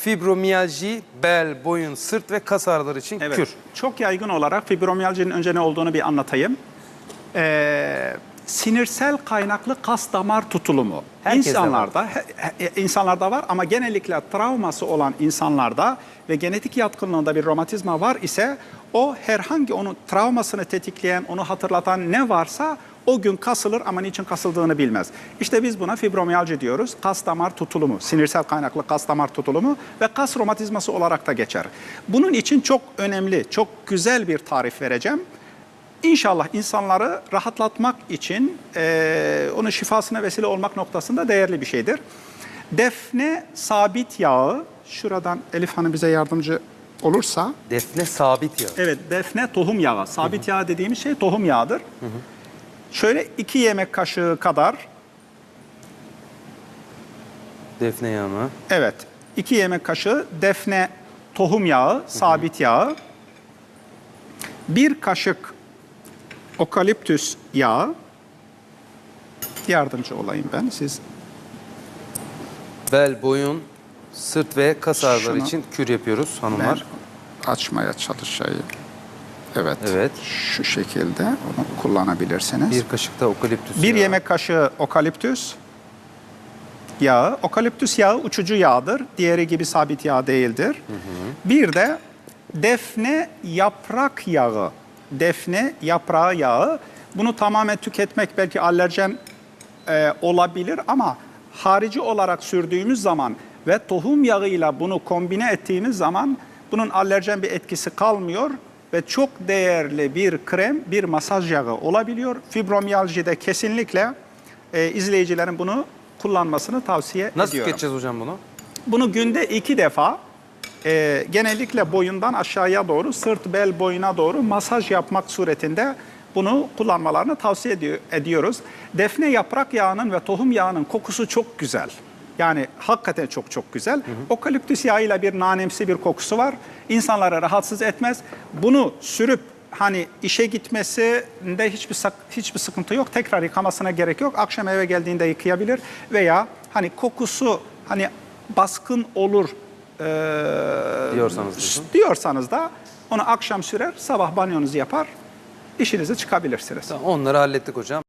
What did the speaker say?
Fibromiyalji, bel, boyun, sırt ve kas ağrıları için Evet. kür. Çok yaygın olarak fibromiyalcinin önce ne olduğunu bir anlatayım. Ee, sinirsel kaynaklı kas damar tutulumu. Herkeste insanlarda he- he- insanlarda var ama genellikle travması olan insanlarda ve genetik yatkınlığında bir romatizma var ise o herhangi onun travmasını tetikleyen, onu hatırlatan ne varsa o gün kasılır ama niçin kasıldığını bilmez. İşte biz buna fibromiyalji diyoruz. Kas damar tutulumu, sinirsel kaynaklı kas damar tutulumu ve kas romatizması olarak da geçer. Bunun için çok önemli, çok güzel bir tarif vereceğim. İnşallah insanları rahatlatmak için eee onun şifasına vesile olmak noktasında değerli bir şeydir. Defne sabit yağı, şuradan Elif Hanım bize yardımcı olursa, Defne sabit yağ. Evet, defne tohum yağı. Sabit yağ dediğimiz şey tohum yağıdır. Şöyle iki yemek kaşığı kadar, Defne yağı mı? evet, iki yemek kaşığı defne tohum yağı, sabit yağı, bir kaşık okaliptüs yağı, yardımcı olayım ben, siz Bel, boyun, sırt ve kas ağrıları için kür yapıyoruz hanımlar. açmaya çalışayım. Evet, Evet. şu şekilde onu kullanabilirsiniz. Bir kaşık da okaliptüs Bir yağı. yemek kaşığı okaliptüs yağı. Okaliptüs yağı uçucu yağdır. Diğeri gibi sabit yağ değildir. Bir de defne yaprak yağı. Defne yaprağı yağı. Bunu tamamen tüketmek belki alerjen e, olabilir ama harici olarak sürdüğümüz zaman ve tohum yağıyla bunu kombine ettiğimiz zaman bunun alerjen bir etkisi kalmıyor ve çok değerli bir krem, bir masaj yağı olabiliyor. Fibromiyajide kesinlikle e, izleyicilerin bunu kullanmasını tavsiye Nasıl ediyorum. tüketeceğiz hocam bunu? Bunu günde iki defa e, genellikle boyundan aşağıya doğru, sırt bel boyuna doğru masaj yapmak suretinde bunu kullanmalarını tavsiye ediyor- ediyoruz. Defne yaprak yağının ve tohum yağının kokusu çok güzel. Yani hakikaten çok çok güzel. Okaliptüs yağıyla bir nanemsi bir kokusu var. İnsanları rahatsız etmez. Bunu sürüp hani işe gitmesinde hiçbir hiçbir sıkıntı yok. Tekrar yıkamasına gerek yok. Akşam eve geldiğinde yıkayabilir veya hani kokusu hani baskın olur eee, Diyorsanız diyorsun. diyorsanız da onu akşam sürer, sabah banyonuzu yapar, işinize çıkabilirsiniz. Tamam, onları hallettik hocam.